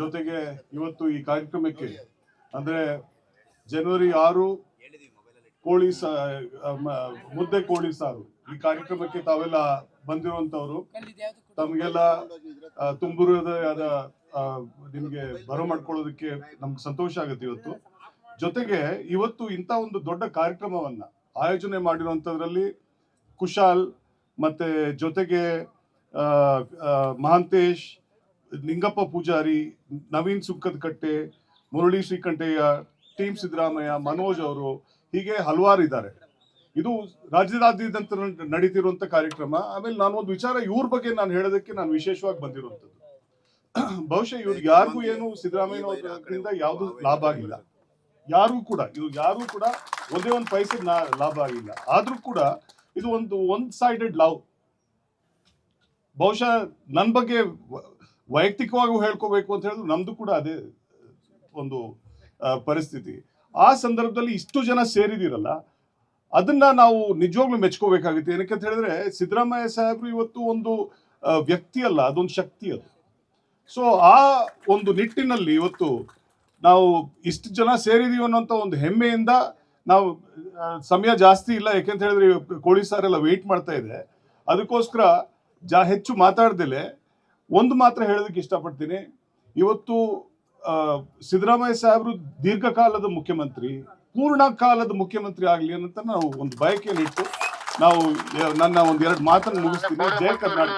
ಜೊತೆಗೆ ಇವತ್ತು ಈ ಕಾರ್ಯಕ್ರಮಕ್ಕೆ ಅಂದ್ರೆ ಜನವರಿ ಆರು ಕೋಳಿ ಮುದ್ದೆ ಕೋಳಿ ಸಾರು. ಈ ಕಾರ್ಯಕ್ರಮಕ್ಕೆ ತಾವೆಲ್ಲ ಬಂದಿರುವಂತವ್ರು ತಮಗೆಲ್ಲ ತುಂಬುರದ ನಿಮಗೆ ಬರೋ ಮಾಡ್ಕೊಳ್ಳೋದಕ್ಕೆ ನಮ್ಗೆ ಸಂತೋಷ ಆಗುತ್ತೆ ಇವತ್ತು. ಜೊತೆಗೆ ಇವತ್ತು ಇಂಥ ಒಂದು ದೊಡ್ಡ ಕಾರ್ಯಕ್ರಮವನ್ನ ಆಯೋಜನೆ ಮಾಡಿರುವಂತದ್ರಲ್ಲಿ ಕುಶಾಲ್ ಮತ್ತೆ ಜೊತೆಗೆ ಮಹಾಂತೇಶ್ ನಿಂಗಪ್ಪ ಪೂಜಾರಿ, ನವೀನ್ ಸುಕ್ಕದಕಟ್ಟೆ ಮುರಳಿ ಶ್ರೀಕಂಠಯ್ಯ ಟೀಮ್ ಸಿದ್ದರಾಮಯ್ಯ, ಮನೋಜ್ ಅವರು ಹೀಗೆ ಹಲವಾರು ಇದ್ದಾರೆ. ಇದು ರಾಜ್ಯದಾದ್ಯಂತ ನಡೀತಿರುವಂತ ಕಾರ್ಯಕ್ರಮ. ಆಮೇಲೆ ನಾನು ಒಂದು ವಿಚಾರ ಇವ್ರ ಬಗ್ಗೆ ನಾನು ಹೇಳೋದಕ್ಕೆ ನಾನು ವಿಶೇಷವಾಗಿ ಬಂದಿರುವಂತದ್ದು ಬಹುಶಃ ಇವ್ರು ಯಾರಿಗೂ ಏನು ಸಿದ್ದರಾಮಯ್ಯನವರಿಂದ ಯಾವುದು ಲಾಭ ಆಗಿಲ್ಲ. ಯಾರು ಕೂಡ, ಇವ್ರು ಯಾರು ಕೂಡ ಒಂದೇ ಒಂದು ಪೈಸೆ ಲಾಭ ಆಗಿಲ್ಲ. ಆದ್ರೂ ಕೂಡ ಇದು ಒಂದು ಒನ್ ಸೈಡೆಡ್ ಲವ್ ಬಹುಶಃ ನನ್ನ ಬಗ್ಗೆ ವೈಯಕ್ತಿಕವಾಗಿ ಹೇಳ್ಕೋಬೇಕು ಅಂತ ಹೇಳಿದ್ರೆ. ನಮ್ದು ಕೂಡ ಅದೇ ಒಂದು ಪರಿಸ್ಥಿತಿ. ಆ ಸಂದರ್ಭದಲ್ಲಿ ಇಷ್ಟು ಜನ ಸೇರಿದಿರಲ್ಲ ಅದನ್ನ ನಾವು ನಿಜವಾಗ್ಲೂ ಮೆಚ್ಕೋಬೇಕಾಗುತ್ತೆ. ಏನಕ್ಕೆ ಅಂತ ಹೇಳಿದ್ರೆ, ಸಿದ್ದರಾಮಯ್ಯ ಸಾಹೇಬ್ರು ಇವತ್ತು ಒಂದು ವ್ಯಕ್ತಿ ಅಲ್ಲ ಅದೊಂದು ಶಕ್ತಿ ಅದು. ಸೊ ಆ ಒಂದು ನಿಟ್ಟಿನಲ್ಲಿ ಇವತ್ತು ನಾವು ಇಷ್ಟು ಜನ ಸೇರಿದೀವಿ ಅನ್ನೋಂಥ ಒಂದು ಹೆಮ್ಮೆಯಿಂದ ನಾವು ಸಮಯ ಜಾಸ್ತಿ ಇಲ್ಲ. ಯಾಕೆಂತ ಹೇಳಿದ್ರೆ, ಕೋಳಿ ಸಾರೆಲ್ಲ ವೆಯ್ಟ್ ಮಾಡ್ತಾ ಇದೆ. ಅದಕ್ಕೋಸ್ಕರ ಜಾ, ಹೆಚ್ಚು ಮಾತಾಡ್ದಲೆ ಒಂದು ಮಾತ್ರ ಹೇಳೋದಕ್ಕೆ ಇಷ್ಟಪಡ್ತೀನಿ. ಇವತ್ತು ಸಿದ್ದರಾಮಯ್ಯ ಸಾಹೇಬರು ದೀರ್ಘಕಾಲದ ಮುಖ್ಯಮಂತ್ರಿ, ಪೂರ್ಣ ಕಾಲದ ಮುಖ್ಯಮಂತ್ರಿ ಆಗಲಿ ಅಂತ ನಾವು ಒಂದು ಬಯಕೆಯನ್ನು ಇಟ್ಟು ನಾವು, ನನ್ನ ಒಂದು ಎರಡು ಮಾತನ್ನು ಮುಗಿಸ್ತೀನಿ. ಜಯ ಕರ್ನಾಟಕ